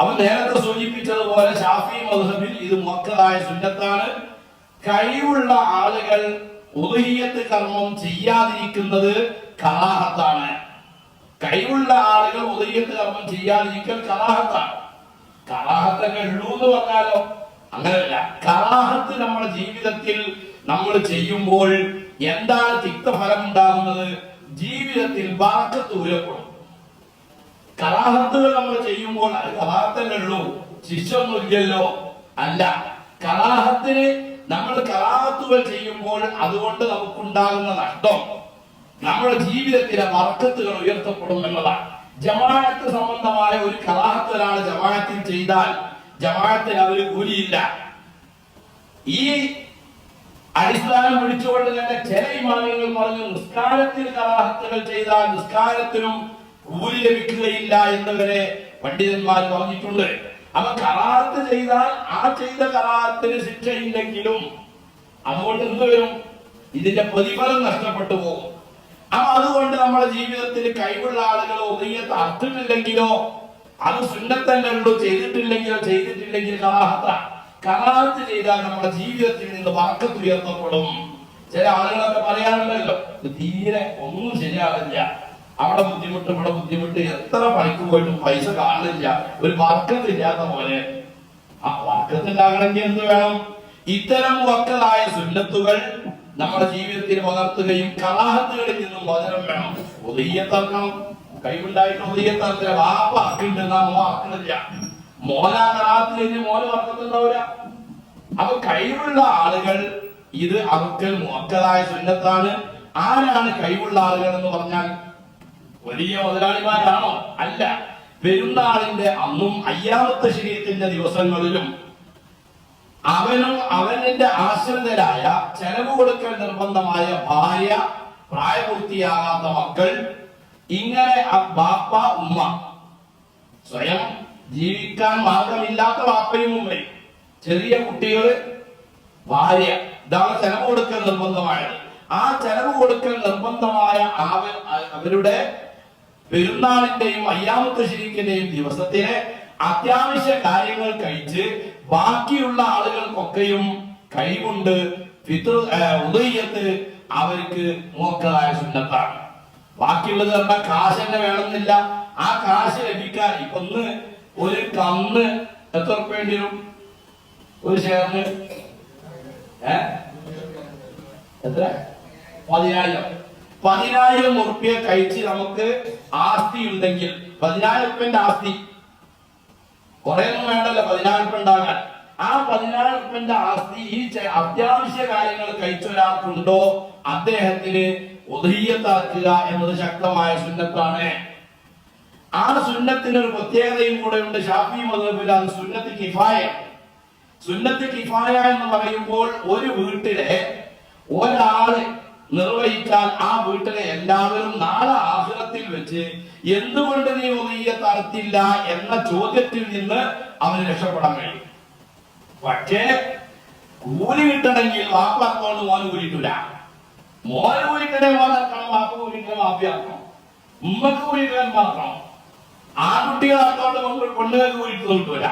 അവൻ നേരത്തെ സൂചിപ്പിച്ചതുപോലെ ഷാഫി മധുഹബിൽ ഇത് മൊത്തതായ സുന്നത്താണ്. കഴിവുള്ള ആളുകൾ ഉദഹിയത്ത് കർമ്മം ചെയ്യാതിരിക്കുന്നത് കലാഹത്താണ്. കഴിവുള്ള ആളുകൾ ഉദഹിയത്ത് കർമ്മം ചെയ്യാതിരിക്കൽ കലാഹത്താണ്. കലാഹത്തെ ഉള്ളൂ എന്ന് പറഞ്ഞാലോ? അങ്ങനല്ല. കലാഹത്ത് നമ്മുടെ ജീവിതത്തിൽ നമ്മൾ ചെയ്യുമ്പോൾ എന്താണ് തിക്തഫലം ഉണ്ടാകുന്നത്? ജീവിതത്തിൽ ബാക്കത്ത് ഉയരപ്പെടും കലാഹത്തുകൾ നമ്മൾ ചെയ്യുമ്പോൾ അത് കലാഹത്തല്ലേ ഉള്ളൂ. ശിക്ഷൊന്നുമില്ലല്ലോ അല്ല കലാഹത്തിന് നമ്മൾ കലാഹത്തുകൾ ചെയ്യുമ്പോൾ അതുകൊണ്ട് നമുക്കുണ്ടാകുന്ന നഷ്ടം. നമ്മുടെ ജീവിതത്തിലെ വർക്കത്തുകൾ ഉയർത്തപ്പെടും എന്നതാണ്. ജമാഅത്ത് സംബന്ധമായ ഒരു കലാഹത്ത് ഒരാൾ ജമാഅത്തിൽ ചെയ്താൽ ജമാഅത്തിന് അവർ കൂലിയില്ല. ഈ അടിസ്ഥാനം പിടിച്ചുകൊണ്ട് തന്നെ ചില ഇമാമികൾ പറഞ്ഞു നിസ്കാരത്തിൽ കലാഹത്തുകൾ ചെയ്താൽ നിസ്കാരത്തിനും കൂലി ലഭിക്കുകയില്ല എന്നവരെ പണ്ഡിതന്മാർ പറഞ്ഞിട്ടുണ്ട്. അവ കറാത്ത് ചെയ്താൽ ആ ചെയ്ത കറാത്തിന് ശിക്ഷയില്ലെങ്കിലും അതുകൊണ്ട് എന്ത് വരും? ഇതിന്റെ പ്രതിഫലം നഷ്ടപ്പെട്ടു പോകും. അപ്പൊ അതുകൊണ്ട് നമ്മുടെ ജീവിതത്തിൽ കഴിവുള്ള ആളുകൾ ഒതുങ്ങിയത്ത് അർത്ഥമില്ലെങ്കിലോ അത് സുന്നത്തല്ലോ ചെയ്തിട്ടില്ലെങ്കിലോ ചെയ്തിട്ടില്ലെങ്കിൽ കറാഹത്ത. കറാത്ത് ചെയ്താൽ നമ്മുടെ ജീവിതത്തിൽ നിന്ന് വാക്കത്ത് ഉയർത്തപ്പെടും. ചില ആളുകളൊക്കെ പറയാറുണ്ടല്ലോ തീരെ ഒന്നും ശരിയാവില്ല. അവിടെ ബുദ്ധിമുട്ട് ഇവിടെ ബുദ്ധിമുട്ട്. എത്ര പണിക്ക് പോയിട്ടും പൈസ കാണില്ല ഒരു വർക്കത്തില്ലാത്ത പോലെ ആ വർക്കത്തുണ്ടാകണമെങ്കിൽ എന്ത് വേണം? ഇത്തരം വക്കലായ സുന്നത്തുകൾ നമ്മുടെ ജീവിതത്തിൽ പകർത്തുകയും കലാഹത്തുകളിൽ നിന്നും മോചനം വേണം. ഉദയ്യത്തർക്കണം ആക്കുന്നുണ്ട് നാം വർക്കത്തുണ്ടാവില്ല അപ്പൊ കഴിവുള്ള ആളുകൾ ഇത് അവർക്ക് സുന്നത്താണ്. ആരാണ് കഴിവുള്ള ആളുകൾ എന്ന് പറഞ്ഞാൽ വലിയ മുതലാളിമാരാണോ? അല്ല. പെരുന്നാളിന്റെ അന്നും അയ്യാമത്തെ ശരീരത്തിന്റെ ദിവസങ്ങളിലും അവനും അവന്റെ ആശ്രിതരായ ചെലവ് കൊടുക്കൽ നിർബന്ധമായ ഭാര്യ പ്രായപൂർത്തിയാകാത്ത മക്കൾ ഇങ്ങനെ ബാപ്പ ഉമ്മ സ്വയം ജീവിക്കാൻ മാർഗമില്ലാത്ത ബാപ്പയും ഉമ്മയും. ചെറിയ കുട്ടികൾ ഭാര്യ ഇതാണ് ചെലവ് കൊടുക്കൽ നിർബന്ധമായത്. ആ ചെലവ് കൊടുക്കൽ നിർബന്ധമായ അവ- അവരുടെ പെരുന്നാളിന്റെയും അയ്യാമത്ത് ശരിക്കിന്റെയും ദിവസത്തിലെ അത്യാവശ്യ കാര്യങ്ങൾ കഴിച്ച് ബാക്കിയുള്ള ആളുകൾക്കൊക്കെയും കൈകൊണ്ട് ഫിത്ർ ഉദയത്ത് അവർക്ക് മോക്കളായ സുന്നത്താണ്. ബാക്കിയുള്ളത് പറഞ്ഞാൽ കാശ് തന്നെ വേണമെന്നില്ല. ആ കാശ് ലഭിക്കാൻ ഇപ്പൊ ഒരു കന്ന് എത്ര ഉറുപ്പ വേണ്ടി വരും? ഒരു ഷെയറിന്? ഏ? എത്ര? പതിനായിരം. പതിനായിരം ഉറുപ്പ്യ കഴിച്ച് നമുക്ക് ആസ്തി ഉണ്ടെങ്കിൽ പതിനായിരം ഉറുപ്പ്യന്റെ ആസ്തി. കുറെ ഒന്നും വേണ്ടല്ലോ പതിനായിരം ഉറുപ്പ്യ ഉണ്ടാകാൻ. ആ പതിനായിരം ഉറുപ്പ്യന്റെ ആസ്തി ഈ അത്യാവശ്യ കാര്യങ്ങൾ കഴിച്ച ഒരാൾക്കുണ്ടോ? അദ്ദേഹത്തിന് ഉദയത്താക്കുക എന്നത് ശക്തമായ സുന്നത്താണ്. ആ സുന്നത്തിന് ഒരു പ്രത്യേകതയും കൂടെ ഉണ്ട് ഷാഫി മതബിൽ അത് സുന്നത്ത് കിഫായ. സുന്നത്ത് കിഫായ എന്ന് പറയുമ്പോൾ ഒരു വീട്ടിലെ ഒരാൾ നിർവഹിച്ചാൽ ആ വീട്ടിലെ എല്ലാവരും നാളെ ആഹ്ലത്തിൽ വെച്ച് എന്തുകൊണ്ട് നീ ഒന്നിയ തരത്തില്ല എന്ന ചോദ്യത്തിൽ നിന്ന് അവന് രക്ഷപ്പെടാൻ കഴിയും. പക്ഷേ കൂലി കിട്ടണമെങ്കിൽ വാപ്പാക്കോണ്ട് മോന് കൂലിട്ടില്ല മോന് കൂലിക്കണേ മോനാക്കണം വാപ്പ കൂലിക്കണേ വാപ്പിയാക്കണം ഉമ്മക്ക് കൂലിക്കാൻ മാത്രം ആൺകുട്ടികളാത്തോണ്ട് കൊണ്ട് പെണ്ണുങ്ങൾക്ക് കൂലി കിട്ടൂല.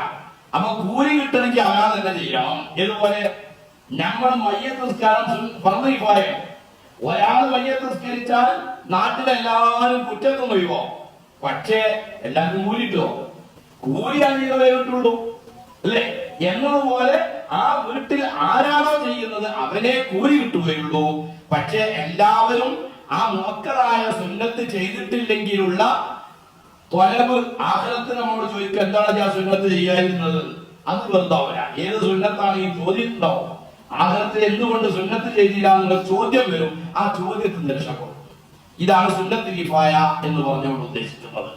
അപ്പൊ കൂലി കിട്ടണമെങ്കിൽ അവനാ തന്നെ ചെയ്യണം. ഇതുപോലെ നമ്മൾ മയ്യ നിസ്കാരം പറഞ്ഞിപ്പോയ ഒരാൾ മയ്യത്ത് നാട്ടിലെ എല്ലാവരും കുറ്റത്തും ഒഴിവോ പക്ഷേ എല്ലാവർക്കും കൂലിട്ടോ കൂലി അംഗീകാരമേ കിട്ടുള്ളൂ. അല്ലേ? എന്നതുപോലെ ആ വീട്ടിൽ ആരാണോ ചെയ്യുന്നത് അവനെ കൂലി കിട്ടുകയുള്ളൂ പക്ഷെ എല്ലാവരും ആ മുക്കറായ സുന്നത്ത് ചെയ്തിട്ടില്ലെങ്കിലുള്ള തൊലവ് ആഹ്ലത്ത് നമ്മോട് ചോദിക്കുക എന്താണ് ഞാൻ സുന്നത്ത് ചെയ്യാതിരുന്നത്? അത് ബന്ധാവില്ല ഏത് സുന്നത്താണ് ഈ ചോദ്യം ഉണ്ടാവും ആഹ്ലത്തിൽ എന്തുകൊണ്ട് സുന്നത്ത് ചെയ്തില്ല എന്നുള്ള ചോദ്യം വരും. ആ ചോദ്യത്തിന് രക്ഷപ്പെടും ഇതാണ് സുന്നത്ത് കിഫായ എന്ന് പറഞ്ഞുകൊണ്ട് ഉദ്ദേശിക്കുന്നത്.